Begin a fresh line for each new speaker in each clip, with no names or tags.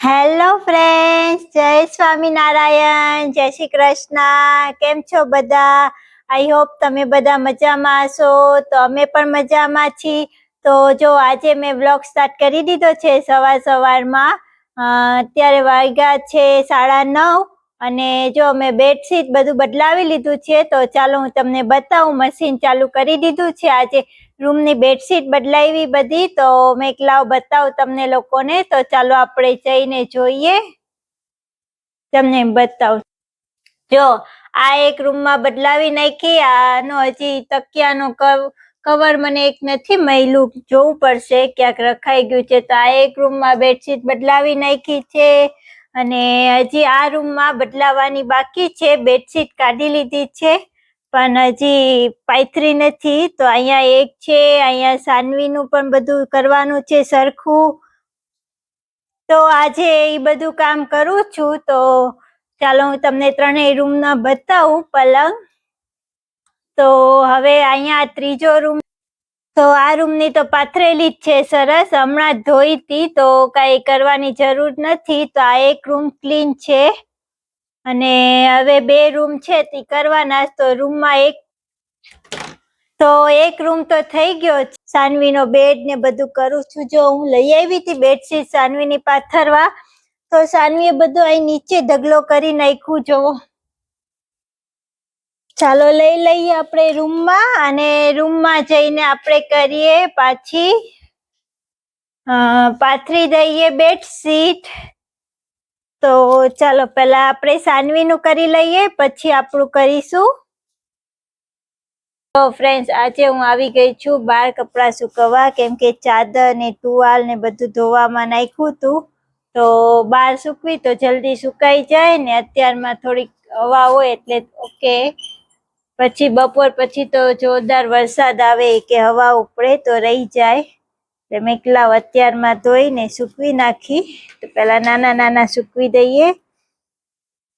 Hello friends જય સ્વામિનારાયણ. જય શ્રી કૃષ્ણ. કેમ છો બધા? આઈ હોપ તમે બધા મજામાં હશો. તો અમે પણ મજામાં છીએ. તો જો આજે મેં બ્લોગ સ્ટાર્ટ કરી દીધો છે સવાર સવારમાં. અત્યારે વાગ્યા છે સાડા નવ અને જો મેં બેડશીટ બધું બદલાવી લીધું છે, તો ચાલો હું તમને બતાવું. મશીન ચાલુ કરી દીધું છે આજે. રૂમની બેડશીટ બદલાવી બધી, તો મેં એક લાવ બતાવું તમને લોકોને. તો ચાલો આપણે જઈને જોઈએ. તમને બતાવું. જો, આ એક રૂમમાં બદલાવી નાખી. આનો હજી તકિયાનો કવ- કવર મને એક નથી મળ્યું. જોવું પડશે ક્યાંક રખાઈ ગયું છે. તો આ એક રૂમમાં બેડશીટ બદલાવી નાખી છે. અને હજી આ રૂમમાં બદલાવાની બાકી છે. બેડશીટ કાઢી લીધી છે. પણ હજી પાથરી નથી, તો અહીંયા એક છે, અહીંયા સાનવીનું પણ બધું કરવાનું છે સરખું. તો આજે એ બધું કામ કરું છું, તો ચાલો હું તમને ત્રણેય રૂમના બતાવું પલંગ. તો હવે અહીંયા ત્રીજો રૂમ, તો આ રૂમની તો પાથરેલી જ છે સરસ, હમણાં ધોઈ હતી, તો કાંઈ કરવાની જરૂર નથી, તો આ એક રૂમ ક્લીન છે. અને હવે બે રૂમ છે, તે કરવાના તો રૂમમાં એક તો એક રૂમ તો થઈ ગયો. સાનવીનો બેડ ને બધું કરું છું. જો હું લઈ આવી હતી બેડશીટ સાનવીની પાથરવા, તો સાનવીએ બધું અહીં નીચે ઢગલો કરી નાખ્યું, જોવો. ચાલો લઈ લઈએ આપણે રૂમમાં અને રૂમમાં જઈને આપણે કરીએ પાછી પાથરી દઈએ બેડશીટ તો ચાલો પહેલા આપણે સાનવીનું કરી લઈએ, પછી આપણું કરીશું. તો ફ્રેન્ડ્સ આજે હું આવી ગઈ છું બાર કપડાં સુકવવા, કેમ કે ચાદર ને ટુવાલ ને બધું ધોવામાં નાખ્યું હતું તો બાર સૂકવી તો જલ્દી સુકાઈ જાય ને અત્યારમાં થોડીક હવા હોય એટલે ઓકે. પછી બપોર પછી તો જોરદાર વરસાદ આવે કે હવા ઉપડે તો રહી જાય. એટલે મેકલાવ અત્યારમાં ધોઈને સૂકવી નાખી. તો પેલા નાના નાના સૂકવી દઈએ.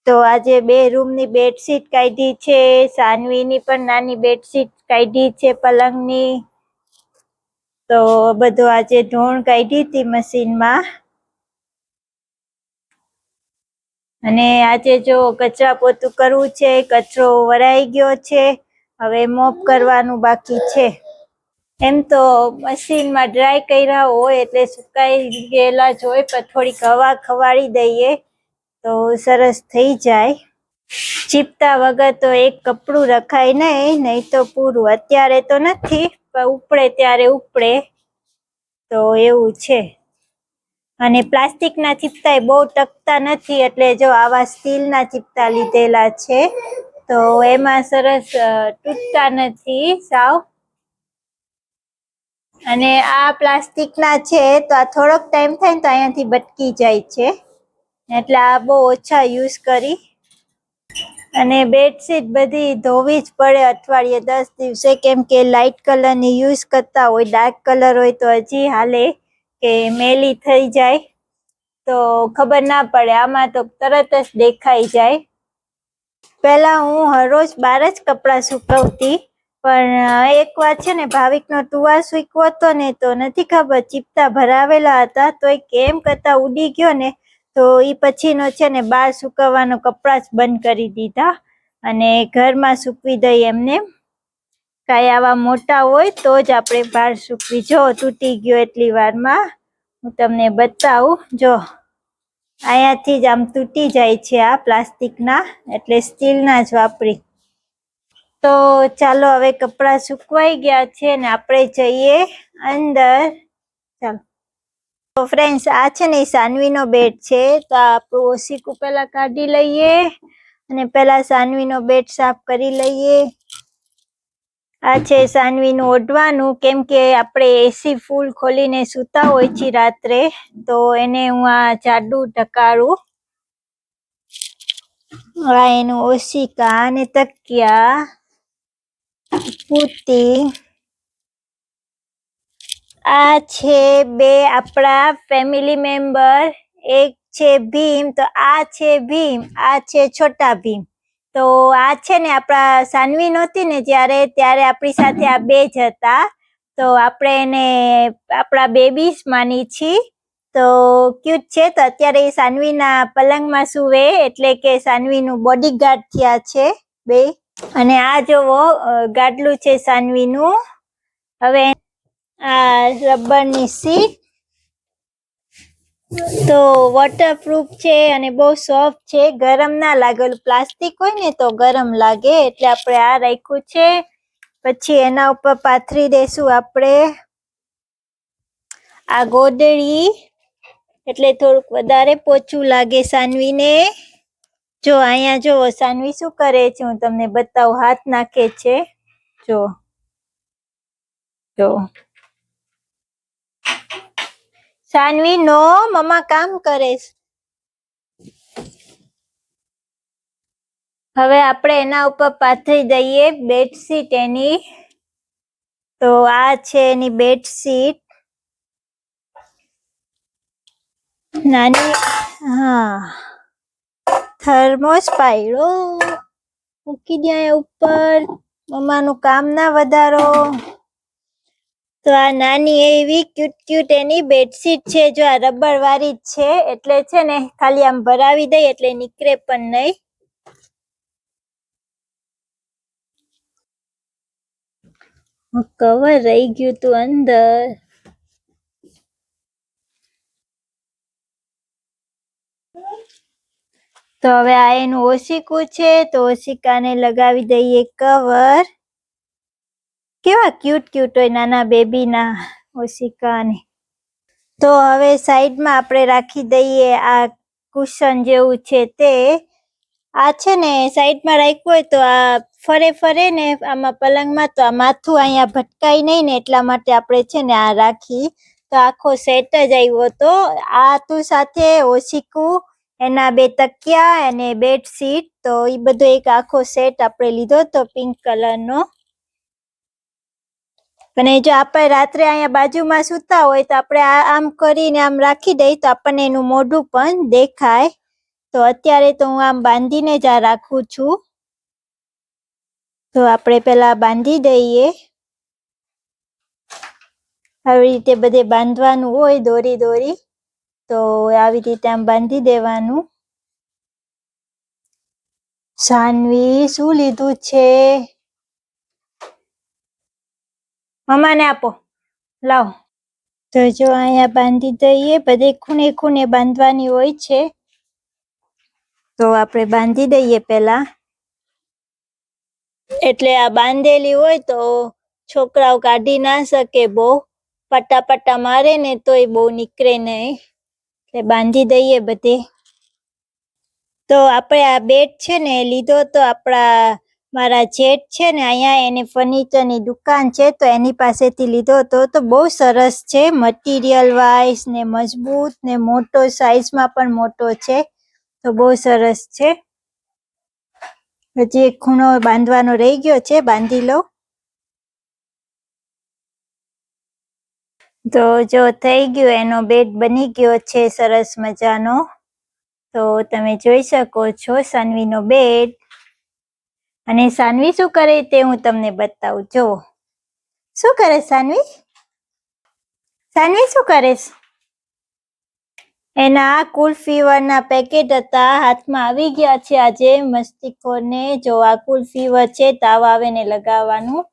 તો આજે બે રૂમની બેડશીટ કાઢી છે, સાનવીની પણ નાની બેડશીટ કાઢી છે પલંગની. તો બધું આજે ઢોણ કાઢી હતી મશીનમાં. અને આજે જો કચરા પોતું કરવું છે, કચરો વરાઈ ગયો છે, હવે મોપ કરવાનું બાકી છે. એમ તો મશીનમાં ડ્રાય કર્યા હોય એટલે સુકાઈ ગયેલા જ હોય, પણ થોડીક હવા ખવાડી દઈએ તો સરસ થઈ જાય. ચીપતા વગર તો એક કપડું રખાય નહીં નહીં તો પૂરું. અત્યારે તો નથી, પણ ઉપડે ત્યારે ઉપડે. તો એવું છે. અને પ્લાસ્ટિકના ચીપતા બહુ ટકતા નથી, એટલે જો આવા સ્ટીલના ચીપતા લીધેલા છે, તો એમાં સરસ તૂટતા નથી સાવ. અને આ પ્લાસ્ટિકના છે, તો આ થોડોક ટાઈમ થાય ને તો અહીંયાથી બટકી જાય છે. એટલે આ બહુ ઓછા યુઝ કરી. અને બેડશીટ બધી ધોવી જ પડે અઠવાડિયે દસ દિવસે. કેમ કે લાઇટ કલરની યુઝ કરતા હોય ડાર્ક કલર હોય તો હજી હાલે કે મેલી થઈ જાય. તો ખબર ના પડે, આમાં તો તરત જ દેખાઈ જાય. પહેલાં હું હરરોજ બાર જ કપડાં સુકવતી. પણ એક વાર છે ને ભાવિકનો ટુવા સૂકવો હતો ને તો નથી ખબર, ચીપતા ભરાવેલા હતા તો એ કેમ કરતા ઉડી ગયો ને, તો એ પછીનો છે ને બાર સુકવવાનો કપડાં જ બંધ કરી દીધા અને ઘરમાં સૂકવી દઈ એમને. કાંઈ આવા મોટા હોય તો જ આપણે બહાર સૂકવી. જો, તૂટી ગયો એટલી વારમાં. હું તમને બતાવું, જો. અહીંયાથી જ આમ તૂટી જાય છે આ પ્લાસ્ટિકના, એટલે સ્ટીલના જ વાપરી. તો ચાલો હવે કપડાં સુકવાઈ ગયા છે ને આપણે જઈએ અંદર. ચાલો. તો ફ્રેન્ડ્સ આ છે ને સાનવીનો બેડ છે. તો આપણું ઓશીકું પહેલાં કાઢી લઈએ અને પહેલાં સાનવીનો બેડ સાફ કરી લઈએ. આ છે સાનવીનું ઓઢવાનું. કેમ કે આપણે એસી ફૂલ ખોલીને સૂતા હોય છે રાત્રે, તો એને હું આ જાડું ઢકાળું આ એનું ઓશિકા અને તકિયા. પૂતી આ છે બે આપણા ફેમિલી મેમ્બર એક છે ભીમ, તો આ છે ભીમ, આ છે છોટા ભીમ. તો આ છે ને આપણા સાનવી નહોતી ને જ્યારે, ત્યારે આપણી સાથે આ બે જ હતા. તો આપણે એને, આપણા બેબીસ માની છીએ તો ક્યુટ છે. તો અત્યારે એ સાનવીના પલંગમાં સુવે, એટલે કે સાનવીનું બોડીગાર્ડ થયા છે બે. અને આ જોવો ગાડલું છે સાનવીનું. હવે આ રબરની સીટ તો વોટરપ્રૂફ છે અને બહુ સોફ્ટ છે. ગરમ ના લાગે. ઓલું પ્લાસ્ટિક હોય ને તો ગરમ લાગે. એટલે આપણે આ રાખ્યું છે. પછી એના ઉપર પાથરી દેશું આપણે. આ ગોદડી. એટલે થોડુંક વધારે પોચું લાગે સાનવીને. જો અહીંયા જો સાનવી શું કરે છે? હું તમને બતાવું. હાથ નાખે છે. જો. જો. સાનવી નો મમ્મા કામ કરે હવે આપણે એના ઉપર પાથરી દઈએ બેડશીટ એની. તો આ છે એની બેડશીટ. નાની, હા. થર્મોસ પાડ્યો મૂકી દે ઉપર. મમ્માનું કામ ના વધારો. તો આ નાની એવી ક્યુટ ક્યુટ એની બેડશીટ છે, જો આ રબર વાળી જ છે. એટલે છે ને, ખાલી આમ ભરાવી દઈ, એટલે નીકળે પણ નહીં. કવર રહી ગયું તું અંદર. તો હવે આ એનું ઓશિકું છે, તો ઓશિકાને લગાવી દઈએ કવર. કેવા ક્યુટ ક્યુટ હોય નાના બેબીના ઓશિકાને. તો હવે સાઈડમાં આપણે રાખી દઈએ આ કુશન જેવું છે તે. આ છે ને સાઈડમાં રાખ્યું હોય તો આ ફરે ફરે ને આમાં પલંગમાં તો આ માથું અહીંયા ભટકાય નહીં ને એટલા માટે આપણે છે ને આ રાખી. તો આખો સેટ જ આવ્યો તો આ તું સાથે ઓશિકું એના બે તકિયા અને બેડશીટ તો એ બધો એક આખો સેટ આપણે લીધો તો પિંક કલરનો અને જો આપણે રાત્રે અહીંયા બાજુમાં સૂતા હોય તો આપણે આમ કરીને આમ રાખી દઈએ તો આપણને એનું મોઢું પણ દેખાય. તો અત્યારે તો હું આમ બાંધીને જ આ રાખું છું. તો આપણે પેલા બાંધી દઈએ. આવી રીતે બધે બાંધવાનું હોય દોરી દોરી. તો આવી રીતે આમ બાંધી દેવાનું. સાનવી, શું લીધું છે? મમ્માને આપો. લાવો. તો જો અહીંયા બાંધી દઈએ, બધે ખૂણે ખૂણે બાંધવાની હોય છે. તો આપણે બાંધી દઈએ પેલા એટલે આ બાંધેલી હોય તો છોકરાઓ કાઢી ના શકે બહુ. પટ્ટા પટ્ટા મારે ને તોય બહુ નીકળે નહીં. એટલે બાંધી દઈએ બધે. તો આપણે આ બેટ છે ને લીધો તો આપણા મારા જેઠ છે ને અહીંયા એને ફર્નિચરની દુકાન છે તો એની પાસેથી લીધો હતો. તો બહુ સરસ છે મટીરિયલ વાઇઝ ને મજબૂત ને મોટો સાઇઝમાં પણ મોટો છે. તો બહુ સરસ છે. હજી એક ખૂણો બાંધવાનો રહી ગયો છે, બાંધી લો તો જો થઈ ગયો, એનો બેડ બની ગયો છે, સરસ મજાનો. તો તમે જોઈ શકો છો સાનવીનો બેડ અને સાનવી શું કરે તે હું તમને બતાવું. જો, શું કરે સાનવી? સાનવી શું કરે? એના કુલ ફીવરના પેકેટ હતા, હાથમાં આવી ગયા છે આજે. મસ્તીખોરને જો આ કુલ ફીવર છે, તાવ આવે ને લગાવવાનું.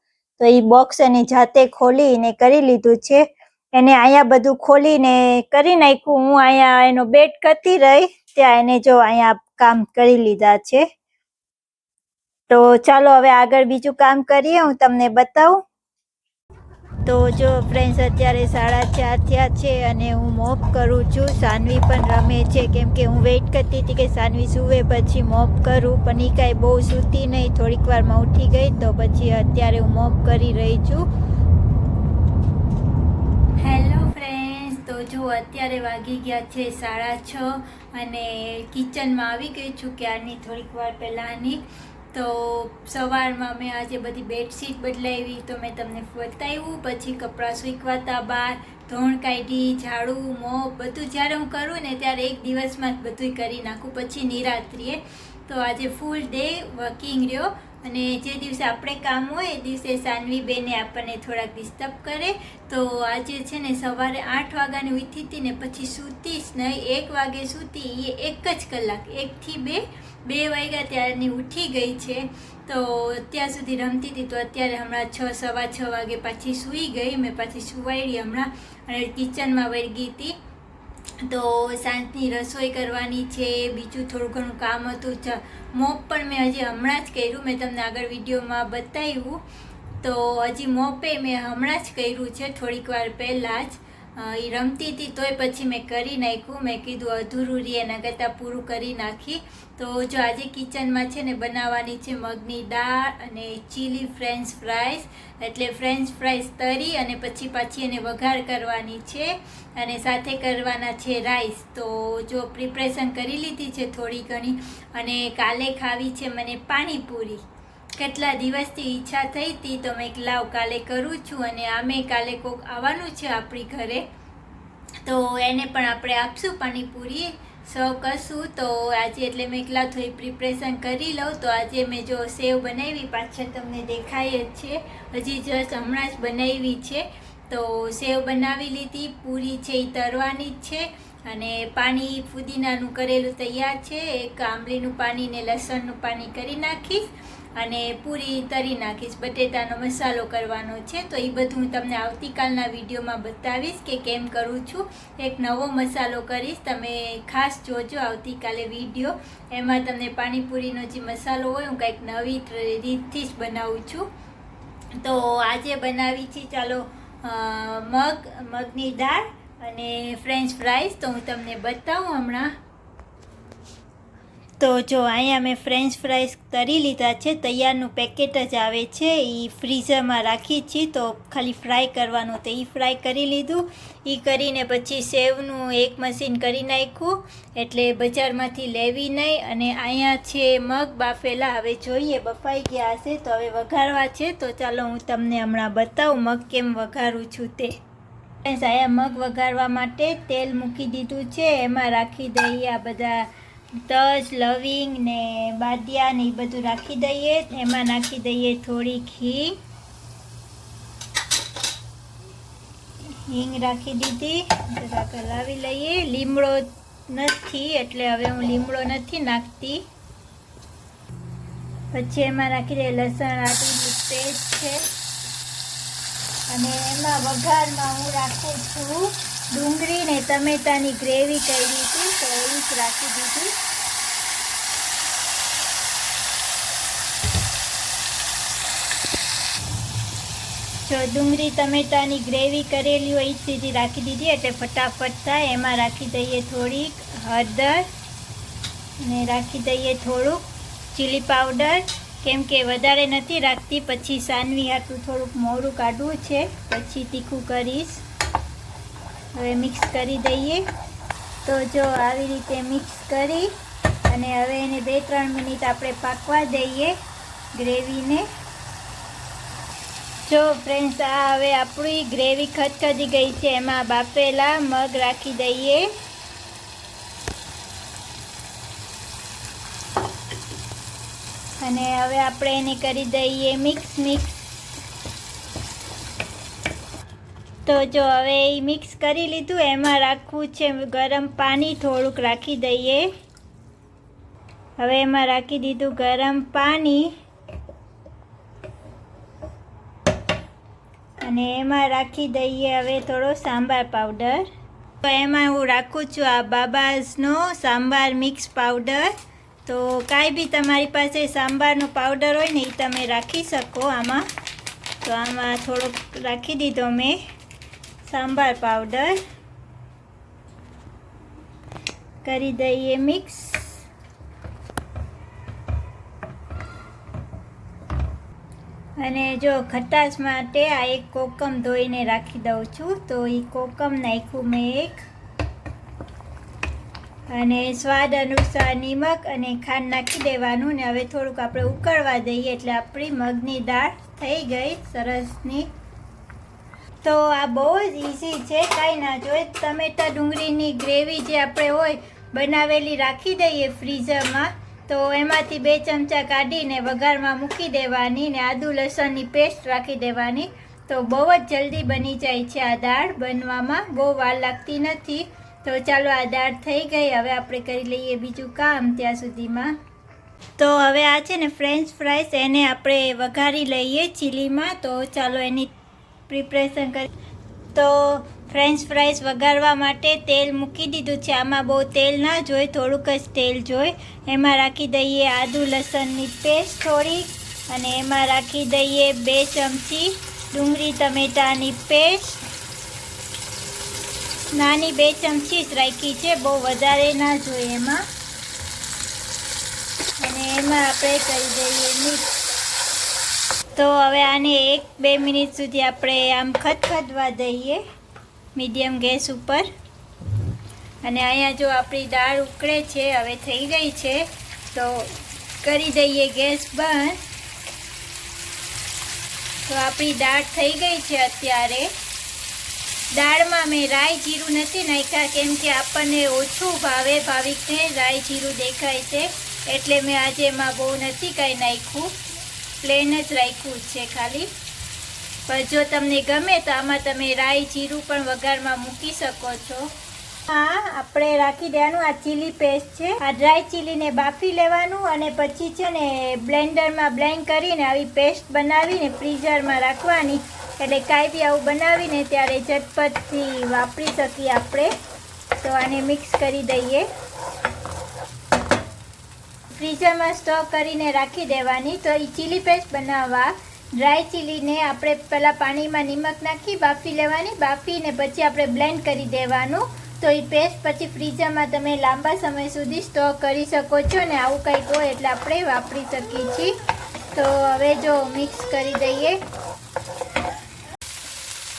તો એ બોક્સ એની જાતે ખોલીને કરી લીધું છે. એને અહીંયા બધું ખોલીને કરી નાખ્યું. હું અહીંયા એનો બેટ કરતી રહી, ત્યાં એને જો અહીંયા કામ કરી લીધા છે. તો ચાલો હવે આગળ બીજું કામ કરીએ, હું તમને બતાવું. તો જો ફ્રેન્ડ્સ અત્યારે સાડા ચાર થયા છે અને હું મોપ કરું છું. સાનવી પણ રમે છે, કેમ કે હું વેઇટ કરતી હતી કે સાનવી સૂવે, પછી મોપ કરું. પણ એ કાંઈ બહુ સૂતી નહીં. થોડીક વારમાં ઉઠી ગઈ, તો પછી અત્યારે હું મોપ કરી રહી છું. હેલો ફ્રેન્ડ્સ, તો જો અત્યારે વાગી ગયા છે સાડા છ અને કિચનમાં આવી ગઈ છું ક્યારની થોડીક વાર પહેલાંની. તો સવારમાં મેં આજે બધી બેડશીટ બદલાવી, તો મેં તમને બતાવ્યું, પછી કપડાં સૂકવાતા બહાર, ધોણ કાઢી, ઝાડું, મોપ, બધું જ્યારે હું કરું ને ત્યારે એક દિવસમાં જ બધું કરી નાખું, પછી નિરાત્રિએ તો આજે ફૂલ ડે વર્કિંગ રહ્યો. અને જે દિવસે આપણે કામ હોય એ દિવસે સાનવી બેને આપણને થોડાક ડિસ્ટર્બ કરે. તો આજે છે ને સવારે આઠ વાગ્યાની ઉઠી હતી ને પછી સૂતી જ નહીં, એક વાગે સૂતી એ એક જ કલાક, એકથી બે બે વાગ્યા ત્યારની ઉઠી ગઈ છે. તો અત્યાર સુધી રમતી હતી, તો અત્યારે હમણાં છ, સવા છ વાગે પાછી સૂઈ ગઈ, મેં પાછી સુવાડી હમણાં અને કિચનમાં વળગી હતી. તો સાંજની રસોઈ કરવાની છે, બીજું થોડું ઘણું કામ હતું. મોપ પણ મેં હજી હમણાં જ કર્યું. મેં તમને આગળ વિડીયોમાં બતાવ્યું. તો હજી મોપે મેં હમણાં જ કર્યું છે, થોડીક વાર પહેલાં જ. ઈ રમતી હતી તોય પછી મેં કરી નાખ્યું. મેં કીધું અધૂરું રહે એના કરતાં પૂરું કરી નાખી. તો જો આજે કિચનમાં છે ને બનાવવાની છે મગની દાળ અને ચીલી ફ્રેન્ચ ફ્રાઈસ. એટલે ફ્રેન્ચ ફ્રાઈસ તરી અને પછી પાછી એને વઘાર કરવાની છે. અને સાથે કરવાના છે રાઈસ. તો જો પ્રિપરેશન કરી લીધી છે થોડી ઘણી. અને કાલે ખાવી છે મને પાણીપુરી. કેટલા દિવસથી ઈચ્છા થઈ હતી, તો મેં લાવ કાલે કરું છું અને આમે કાલે કોક આવવાનું છે આપણી ઘરે. તો એને પણ આપણે આપશું પાણીપુરી, સર્વ કરશું. તો આજે એટલે મેં એકલા થોડી પ્રિપરેશન કરી લઉં. તો આજે મેં જો સેવ બનાવી, પાછળ તમને દેખાય જ છે. હજી જસ્ટ હમણાં જ બનાવી છે. તો સેવ બનાવી લીધી, પૂરી છે એ તરવાની જ છે. અને પાણી ફુદીનાનું કરેલું તૈયાર છે. એક આંબલીનું પાણી ને લસણનું પાણી કરી નાખીશ. અને પૂરી તરી નાખીશ, બટેટાનો મસાલો કરવાનો છે. તો એ બધું હું તમને આવતીકાલના વિડીયોમાં બતાવીશ કે કેમ કરું છું. એક નવો મસાલો કરીશ, તમે ખાસ જોજો આવતીકાલે વીડિયો. એમાં તમને પાણીપુરીનો જે મસાલો હોય, હું કંઈક નવી રીતથી જ બનાવું છું. તો આજે બનાવી છે, ચાલો મગ, મગની દાળ અને ફ્રેન્ચ ફ્રાઈસ તો હું તમને બતાવું હમણાં. તો જો અહીંયા મેં ફ્રેન્ચ ફ્રાઈસ તરી લીધા છે, તૈયારનું પેકેટ જ આવે છે, એ ફ્રીઝરમાં રાખી છીએ તો ખાલી ફ્રાય કરવાનું તો એ ફ્રાય કરી લીધું. એ કરીને પછી સેવનું એક મશીન કરી નાખ્યું, એટલે બજારમાંથી લેવી નહીં, અને અહીંયા છે મગ બાફેલા, હવે જોઈએ બફાઈ ગયા હશે, તો હવે વઘારવા છે, તો ચાલો હું તમને હમણાં બતાવું મગ કેમ વઘારું છું તે. અહીંયા મગ વઘારવા માટે તેલ મૂકી દીધું છે, એમાં રાખી દઈએ આ બધા તજ, લવિંગ ને બાદિયા ને એ બધું રાખી દઈએ. એમાં નાખી દઈએ થોડી ઘી. હિંગ રાખી દીધી. જરાક લઈએ. લીમડો નથી, એટલે હવે હું લીમડો નથી નાખતી. પછી એમાં રાખી દઈએ લસણ આટલું પેસ્ટ છે. અને એમાં વઘારમાં હું રાખું છું ડુંગળી ને ટમેટાની ગ્રેવી કરી હતી તો એ જ રાખી દીધી. જો ડુંગળી ટમેટાની ગ્રેવી કરેલી હોય એ સીધી રાખી દીધી, એટલે ફટાફટ થાય. એમાં રાખી દઈએ થોડીક હળદર અને રાખી દઈએ થોડુંક ચીલી પાવડર કેમ કે વધારે નથી રાખતી, પછી સાનવી હાટું થોડુંક મોરું કાઢવું છે, પછી તીખું કરીશ. હવે મિક્સ કરી દઈએ. તો જો આવી રીતે મિક્સ કરી અને હવે એને બે ત્રણ મિનિટ આપણે પાકવા દઈએ ગ્રેવીને. જો ફ્રેન્ડ્સ આ હવે આપણી ગ્રેવી ખદખદી ગઈ છે. એમાં બાફેલા મગ રાખી દઈએ. અને હવે આપણે એને કરી દઈએ મિક્સ મિક્સ તો જો હવે એ મિક્સ કરી લીધું, એમાં રાખવું છે ગરમ પાણી, થોડુંક રાખી દઈએ. હવે એમાં રાખી દીધું ગરમ પાણી. અને એમાં રાખી દઈએ હવે થોડો સાંભાર પાવડર. તો એમાં હું રાખું છું આ બાબાઝનો સાંભાર મિક્સ પાવડર. તો કાંઈ બી તમારી પાસે સાંભારનો પાવડર હોય ને એ તમે રાખી શકો આમાં. તો આમાં થોડોક રાખી દીધો મેં. સાંભાર પાવડર કરી દઈએ મિક્સ અને જો ખટાશ માટે આ એક કોકમ ધોઈને રાખી દઉં છું, તો એ કોકમ નાખ્યું મેં એક. અને સ્વાદ અનુસાર નિમક અને ખાંડ નાખી દેવાનું ને હવે થોડુંક આપણે ઉકળવા દઈએ એટલે આપણી મગની દાળ થઈ ગઈ સરસની. તો આ બહુ જ ઇઝી છે, કાંઈ ના જોઈએ. ટમેટા ડુંગળીની ગ્રેવી જે આપણે હોય, બનાવેલી રાખી દઈએ ફ્રીઝરમાં. તો એમાંથી બે ચમચા કાઢીને વઘારમાં મૂકી દેવાની ને આદુ લસણની પેસ્ટ રાખી દેવાની. તો બહુ જ જલ્દી બની જાય છે આ દાળ બનવામાં. બહુ વાર લાગતી નથી. તો ચાલો આ દાળ થઈ ગઈ. હવે આપણે કરી લઈએ બીજું કામ ત્યાં સુધીમાં. તો હવે આ છે ને ફ્રેન્ચ ફ્રાઈસ, એને આપણે વઘારી લઈએ ચીલીમાં. તો ચાલો એની પ્રિપરેશન કરી. તો ફ્રેન્ચ ફ્રાઈસ વઘારવા માટે તેલ મૂકી દીધું છે. આમાં બહુ તેલ ના જોઈ, થોડુંક જ તેલ જોઈ. એમાં રાખી દઈએ આદુ લસણની પેસ્ટ થોડી અને એમાં રાખી દઈએ બે ચમચી ડુંગળી ટમેટાની પેસ્ટ. નાની બે ચમચી જ રાખી છે, બહુ વધારે ના જોઈએ એમાં. અને એમાં આપણે કરી દઈએ મિક્સ. તો હવે આને એક બે મિનિટ સુધી આપણે આમ ખદખદવા દઈએ મીડિયમ ગેસ ઉપર. અને અહીંયા જો આપણી દાળ ઉકળે છે, હવે થઈ ગઈ છે, તો કરી દઈએ ગેસ બંધ. તો આપણી દાળ થઈ ગઈ છે અત્યારે. દાળમાં મેં રાઈ જીરું નથી નાખ્યા, કેમ કે આપણને ઓછું ભાવે ભાવિકને રાઈ જીરું દેખાય છે. એટલે મેં આજે એમાં બહુ નથી કાંઈ નાખ્યું. પ્લેન જ રાખ્યું છે ખાલી. પણ જો તમને ગમે તો આમાં તમે રાઈ જીરું પણ વઘારમાં મૂકી શકો છો. હા આપણે રાખી દેવાનું, આ ચીલી પેસ્ટ છે. આ ડ્રાય ચીલીને બાફી લેવાનું અને પછી છે ને બ્લેન્ડરમાં બ્લેન્ડ કરીને આવી પેસ્ટ બનાવીને ફ્રીઝરમાં રાખવાની. એટલે કાંઈ બી આવું બનાવીને ત્યારે ઝટપટથી વાપરી શકીએ આપણે. તો આને મિક્સ કરી દઈએ. ફ્રીઝરમાં સ્ટોક કરીને રાખી દેવાની. તો એ ચીલી પેસ્ટ બનાવવા. ડ્રાય ચીલીને આપણે પહેલાં પાણીમાં નિમક નાખી, બાફી લેવાની. બાફીને પછી આપણે બ્લેન્ડ કરી દેવાનું. તો એ પેસ્ટ પછી ફ્રીઝરમાં તમે લાંબા સમય સુધી સ્ટોક કરી શકો છો ને આવું કંઈક હોય એટલે આપણે વાપરી શકીએ છીએ. તો હવે જો મિક્સ કરી દઈએ.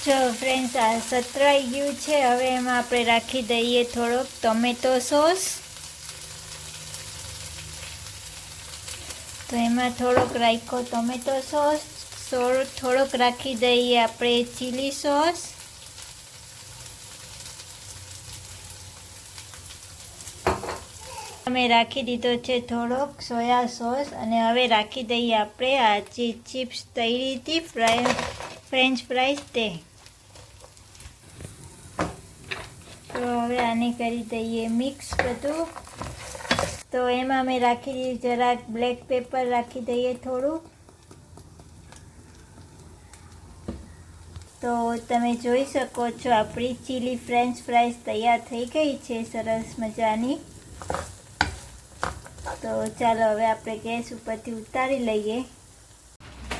જો ફ્રેન્ડ્સ, આ સતરાઈ ગયું છે. હવે એમાં આપણે રાખી દઈએ થોડોક ટોમેટો સોસ. તો એમાં થોડોક રાખ્યો ટોમેટો સોસ થોડોક રાખી દઈએ આપણે ચીલી સોસ. અમે રાખી દીધો છે થોડોક સોયા સોસ અને હવે રાખી દઈએ આપણે આ જે ચિપ્સ તૈરી હતી ફ્રાય, ફ્રેન્ચ ફ્રાઈઝ તે. તો હવે આને કરી દઈએ મિક્સ બધું. તો એમાં અમે રાખી દીધું જરાક બ્લેક પેપર રાખી દઈએ થોડું. તો તમે જોઈ શકો છો, આપણી ચીલી ફ્રેન્ચ ફ્રાઈસ તૈયાર થઈ ગઈ છે, સરસ મજાની. તો ચાલો હવે આપણે ગેસ ઉપરથી ઉતારી લઈએ.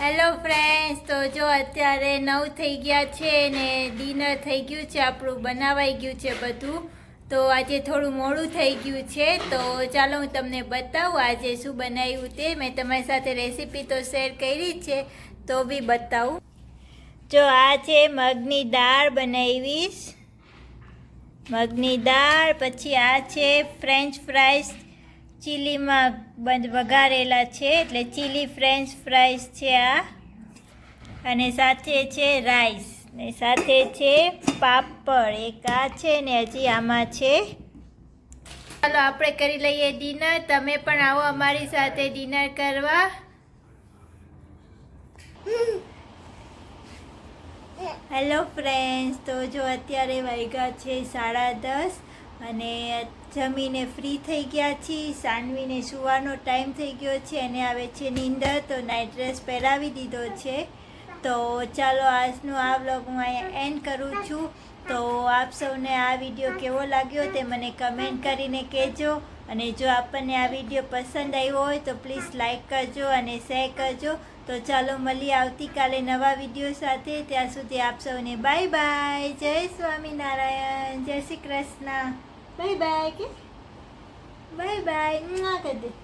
હેલો ફ્રેન્ડ્સ તો જો અત્યારે નવ થઈ ગયા છે ને ડિનર થઈ ગયું છે, આપણું બનાવાઈ ગયું છે બધું. તો આજે થોડું મોડું થઈ ગયું છે, તો ચાલો હું તમને બતાવું આજે શું બનાવ્યું તે. મેં તમારી સાથે રેસીપી તો શેર કરી છે, તો બી બતાવું. જો આ છે મગની દાળ બનાવીશ. મગની દાળ, પછી આ છે ફ્રેન્ચ ફ્રાઈસ ચીલીમાં વઘારેલા છે, એટલે ચીલી ફ્રેન્ચ ફ્રાઈસ છે આ. અને સાથે છે રાઈસ. ને સાથે છે પાપડ. એક આ છે ને હજી આમાં છે. ચાલો, આપણે કરી લઈએ ડિનર. તમે પણ આવો અમારી સાથે ડિનર કરવા. હેલો ફ્રેન્ડ્સ, તો જો અત્યારે વાગ્યા છે સાડા દસ અને જમીને ફ્રી થઈ ગયા છીએ. સાનવીને સુવાનો ટાઈમ થઈ ગયો છે. અને આવે છે નીંદર, તો નાઇટ ડ્રેસ પહેરાવી દીધો છે. તો ચાલો આજનું આ બ્લોગ હું અહીંયા એન્ડ કરું છું. તો આપ સૌને આ વીડિયો કેવો લાગ્યો તે મને કમેન્ટ કરીને કહેજો. અને જો આપણને આ વીડિયો પસંદ આવ્યો હોય તો પ્લીઝ લાઇક કરજો અને શેર કરજો. તો ચાલો મળીએ આવતીકાલે નવા વીડિયો સાથે. ત્યાં સુધી આપ સૌને બાય બાય જય સ્વામિનારાયણ. જય શ્રી કૃષ્ણ. બાય બાય કે બાય બાય કરી દે.